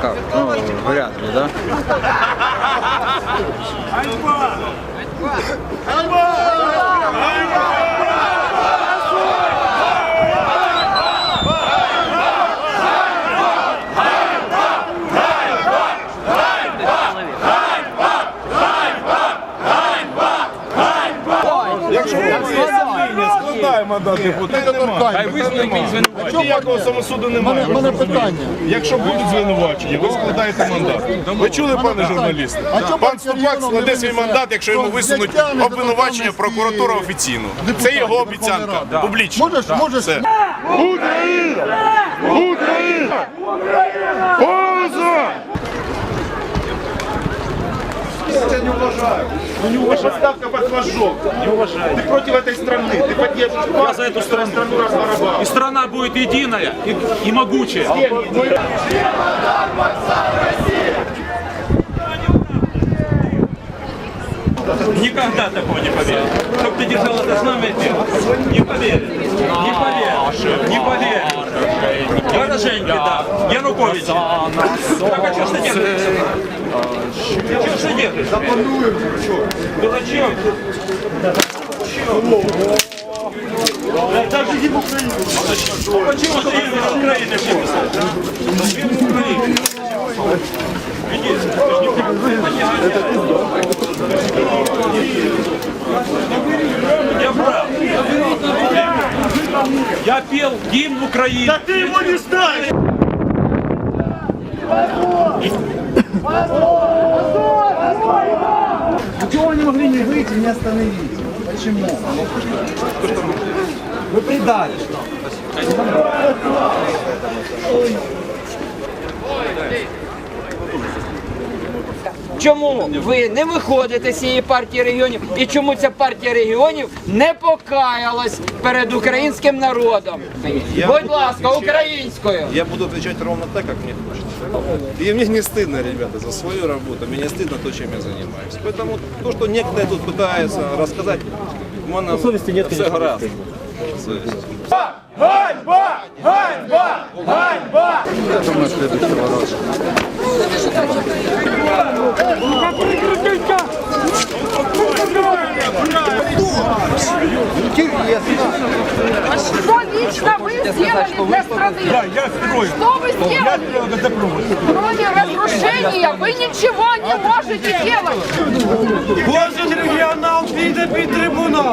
Как? Ну, вряд ли, да? Складає мандат депутата. Хай визнає Ніякого самосуду немає. У мене питання. Якщо будуть звинувачення, ви складаєте мандат. Ви чули, пане журналіст? Пан Ступак складе свій мандат, якщо йому Ну, висунуть обвинувачення прокуратура офіційно. Це його обіцянка. Публічно. Можеш, можеш. Все. Я не уважаю. Ну не уважаю. Ставка под флажок. Не уважаю. Ты против этой страны. Ты поддерживаешь партию, за эту страну. страну разворовала. И страна будет единая и, и могучая. Никогда такого не поверю. Чтоб ты держал это знамя, не поверю. поверю. Пораженьки, да. Янукович. Так а что ж ты делаешь? Что ж ты делаешь? Дурачок. Почему ты из Украины Я пел гимн Украины. Да ты его не знаешь! Чего они могли не выйти, не остановить? Почему? Вы предали. Чому ви не виходите з цієї партії регіонів і чому ця партія регіонів не покаялась перед українським народом? Будь ласка, українською. Я буду отвечать ровно так, как мне хочется. И мне не стыдно, ребята, за свою работу. Мне не стыдно то, чем я занимаюсь. Поэтому то, что некоторые тут пытаются рассказать, можно... совести нет, все гораздо. Совесть. Что лично вы сделали для страны? Что вы сделали? Кроме разрушения вы ничего не можете делать. Кожен регіонал піде підтримує